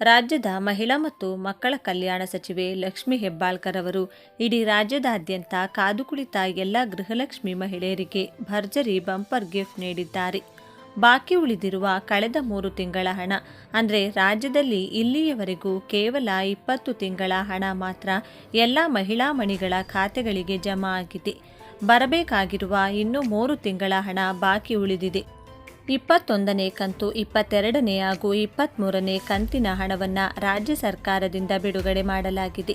ರಾಜ್ಯದ ಮಹಿಳಾ ಮತ್ತು ಮಕ್ಕಳ ಕಲ್ಯಾಣ ಸಚಿವೆ ಲಕ್ಷ್ಮಿ ಹೆಬ್ಬಾಳ್ಕರ್ ಅವರು, ಇಡೀ ರಾಜ್ಯದಾದ್ಯಂತ ಕಾದು ಕುಳಿತ ಎಲ್ಲ ಗೃಹಲಕ್ಷ್ಮಿ ಮಹಿಳೆಯರಿಗೆ ಭರ್ಜರಿ ಬಂಪರ್ ಗಿಫ್ಟ್ ನೀಡಿದ್ದಾರೆ. ಬಾಕಿ ಉಳಿದಿರುವ ಕಳೆದ ಮೂರು ತಿಂಗಳ ಹಣ, ಅಂದರೆ ರಾಜ್ಯದಲ್ಲಿ ಇಲ್ಲಿಯವರೆಗೂ ಕೇವಲ ಇಪ್ಪತ್ತು ತಿಂಗಳ ಹಣ ಮಾತ್ರ ಎಲ್ಲ ಮಹಿಳಾ ಮಣಿಗಳ ಖಾತೆಗಳಿಗೆ ಜಮಾ ಆಗಿದೆ. ಬರಬೇಕಾಗಿರುವ ಇನ್ನೂ ಮೂರು ತಿಂಗಳ ಹಣ ಬಾಕಿ ಉಳಿದಿದೆ. ಇಪ್ಪತ್ತೊಂದನೇ ಕಂತು ಇಪ್ಪತ್ತೆರಡನೇ ಹಾಗೂ ಇಪ್ಪತ್ತ್ಮೂರನೇ ಕಂತಿನ ಹಣವನ್ನು ರಾಜ್ಯ ಸರ್ಕಾರದಿಂದ ಬಿಡುಗಡೆ ಮಾಡಲಾಗಿದೆ.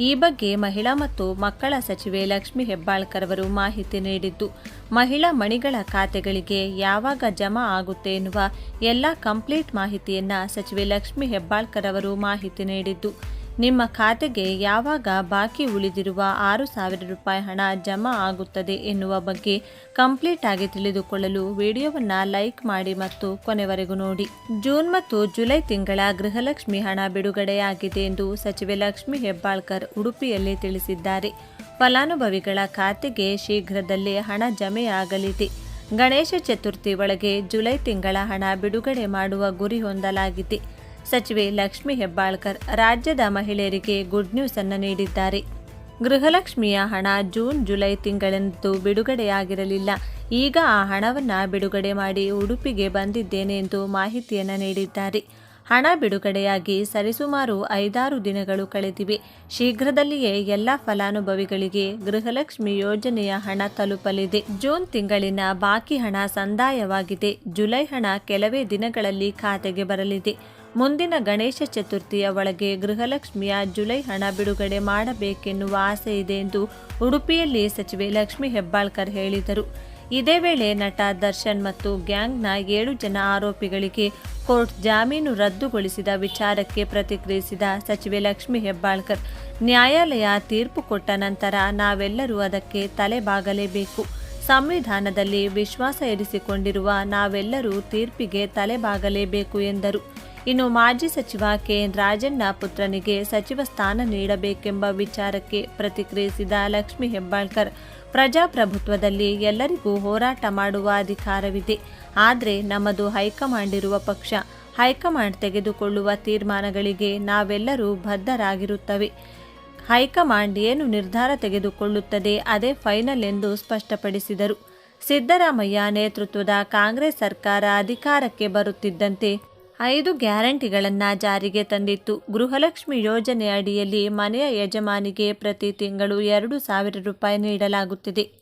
ಈ ಬಗ್ಗೆ ಮಹಿಳಾ ಮತ್ತು ಮಕ್ಕಳ ಸಚಿವೆ ಲಕ್ಷ್ಮಿ ಹೆಬ್ಬಾಳ್ಕರ್ ಅವರು ಮಾಹಿತಿ ನೀಡಿದ್ದು, ಮಹಿಳಾ ಮಣಿಗಳ ಖಾತೆಗಳಿಗೆ ಯಾವಾಗ ಜಮಾ ಆಗುತ್ತೆ ಎನ್ನುವ ಎಲ್ಲ ಕಂಪ್ಲೀಟ್ ಮಾಹಿತಿಯನ್ನ ಸಚಿವೆ ಲಕ್ಷ್ಮಿ ಹೆಬ್ಬಾಳ್ಕರ್ ಅವರು ಮಾಹಿತಿ ನೀಡಿದ್ದು. ನಿಮ್ಮ ಖಾತೆಗೆ ಯಾವಾಗ ಬಾಕಿ ಉಳಿದಿರುವ ಆರು ಸಾವಿರ ರೂಪಾಯಿ ಹಣ ಜಮಾ ಆಗುತ್ತದೆ ಎನ್ನುವ ಬಗ್ಗೆ ಕಂಪ್ಲೀಟ್ ಆಗಿ ತಿಳಿದುಕೊಳ್ಳಲು ವಿಡಿಯೋವನ್ನು ಲೈಕ್ ಮಾಡಿ ಮತ್ತು ಕೊನೆವರೆಗೂ ನೋಡಿ. ಜೂನ್ ಮತ್ತು ಜುಲೈ ತಿಂಗಳ ಗೃಹಲಕ್ಷ್ಮಿ ಹಣ ಬಿಡುಗಡೆಯಾಗಿದೆ ಎಂದು ಸಚಿವೆ ಲಕ್ಷ್ಮಿ ಹೆಬ್ಬಾಳ್ಕರ್ ಉಡುಪಿಯಲ್ಲಿ ತಿಳಿಸಿದ್ದಾರೆ. ಫಲಾನುಭವಿಗಳ ಖಾತೆಗೆ ಶೀಘ್ರದಲ್ಲೇ ಹಣ ಜಮೆಯಾಗಲಿದೆ. ಗಣೇಶ ಚತುರ್ಥಿ ಒಳಗೆ ಜುಲೈ ತಿಂಗಳ ಹಣ ಬಿಡುಗಡೆ ಮಾಡುವ ಗುರಿ ಹೊಂದಲಾಗಿದೆ. ಸಚಿವೆ ಲಕ್ಷ್ಮಿ ಹೆಬ್ಬಾಳ್ಕರ್ ರಾಜ್ಯದ ಮಹಿಳೆಯರಿಗೆ ಗುಡ್ ನ್ಯೂಸ್ ಅನ್ನು ನೀಡಿದ್ದಾರೆ. ಗೃಹಲಕ್ಷ್ಮಿಯ ಹಣ ಜೂನ್, ಜುಲೈ ತಿಂಗಳಂದು ಬಿಡುಗಡೆಯಾಗಿರಲಿಲ್ಲ. ಈಗ ಆ ಹಣವನ್ನು ಬಿಡುಗಡೆ ಮಾಡಿ ಉಡುಪಿಗೆ ಬಂದಿದ್ದೇನೆ ಎಂದು ಮಾಹಿತಿಯನ್ನು ನೀಡಿದ್ದಾರೆ. ಹಣ ಬಿಡುಗಡೆಯಾಗಿ ಸರಿಸುಮಾರು ಐದಾರು ದಿನಗಳು ಕಳೆದಿವೆ. ಶೀಘ್ರದಲ್ಲಿಯೇ ಎಲ್ಲ ಫಲಾನುಭವಿಗಳಿಗೆ ಗೃಹಲಕ್ಷ್ಮಿ ಯೋಜನೆಯ ಹಣ ತಲುಪಲಿದೆ. ಜೂನ್ ತಿಂಗಳಿನ ಬಾಕಿ ಹಣ ಸಂದಾಯವಾಗಿದೆ. ಜುಲೈ ಹಣ ಕೆಲವೇ ದಿನಗಳಲ್ಲಿ ಖಾತೆಗೆ ಬರಲಿದೆ. ಮುಂದಿನ ಗಣೇಶ ಚತುರ್ಥಿಯ ಒಳಗೆ ಗೃಹಲಕ್ಷ್ಮಿಯ ಜುಲೈ ಹಣ ಬಿಡುಗಡೆ ಮಾಡಬೇಕೆನ್ನುವ ಆಸೆ ಇದೆ ಎಂದು ಉಡುಪಿಯಲ್ಲಿ ಸಚಿವೆ ಲಕ್ಷ್ಮಿ ಹೆಬ್ಬಾಳ್ಕರ್ ಹೇಳಿದರು. ಇದೇ ವೇಳೆ ನಟ ದರ್ಶನ್ ಮತ್ತು ಗ್ಯಾಂಗ್ನ ಏಳು ಜನ ಆರೋಪಿಗಳಿಗೆ ಕೋರ್ಟ್ ಜಾಮೀನು ರದ್ದುಗೊಳಿಸಿದ ವಿಚಾರಕ್ಕೆ ಪ್ರತಿಕ್ರಿಯಿಸಿದ ಸಚಿವೆ ಲಕ್ಷ್ಮಿ ಹೆಬ್ಬಾಳ್ಕರ್, ನ್ಯಾಯಾಲಯ ತೀರ್ಪು ಕೊಟ್ಟ ನಂತರ ನಾವೆಲ್ಲರೂ ಅದಕ್ಕೆ ತಲೆಬಾಗಲೇಬೇಕು. ಸಂವಿಧಾನದಲ್ಲಿ ವಿಶ್ವಾಸ ಇರಿಸಿಕೊಂಡಿರುವ ನಾವೆಲ್ಲರೂ ತೀರ್ಪಿಗೆ ತಲೆಬಾಗಲೇಬೇಕು ಎಂದರು. ಇನ್ನು ಮಾಜಿ ಸಚಿವ ಕೆ. ರಾಜಣ್ಣ ಪುತ್ರನಿಗೆ ಸಚಿವ ಸ್ಥಾನ ನೀಡಬೇಕೆಂಬ ವಿಚಾರಕ್ಕೆ ಪ್ರತಿಕ್ರಿಯಿಸಿದ ಲಕ್ಷ್ಮಿ ಹೆಬ್ಬಾಳ್ಕರ್, ಪ್ರಜಾಪ್ರಭುತ್ವದಲ್ಲಿ ಎಲ್ಲರಿಗೂ ಹೋರಾಟ ಮಾಡುವ ಅಧಿಕಾರವಿದೆ. ಆದರೆ ನಮ್ಮದು ಹೈಕಮಾಂಡ್ ಇರುವ ಪಕ್ಷ, ಹೈಕಮಾಂಡ್ ತೆಗೆದುಕೊಳ್ಳುವ ತೀರ್ಮಾನಗಳಿಗೆ ನಾವೆಲ್ಲರೂ ಬದ್ಧರಾಗಿರುತ್ತವೆ. ಹೈಕಮಾಂಡ್ ಏನು ನಿರ್ಧಾರ ತೆಗೆದುಕೊಳ್ಳುತ್ತದೆ ಅದೇ ಫೈನಲ್ ಎಂದು ಸ್ಪಷ್ಟಪಡಿಸಿದರು. ಸಿದ್ದರಾಮಯ್ಯ ನೇತೃತ್ವದ ಕಾಂಗ್ರೆಸ್ ಸರ್ಕಾರ ಅಧಿಕಾರಕ್ಕೆ ಬರುತ್ತಿದ್ದಂತೆ ಐದು ಗ್ಯಾರಂಟಿಗಳನ್ನು ಜಾರಿಗೆ ತಂದಿತ್ತು. ಗೃಹಲಕ್ಷ್ಮಿ ಯೋಜನೆ ಅಡಿಯಲ್ಲಿ ಮನೆಯ ಯಜಮಾನಿಗೆ ಪ್ರತಿ ತಿಂಗಳು ಎರಡು ಸಾವಿರ ರೂಪಾಯಿ ನೀಡಲಾಗುತ್ತಿದೆ.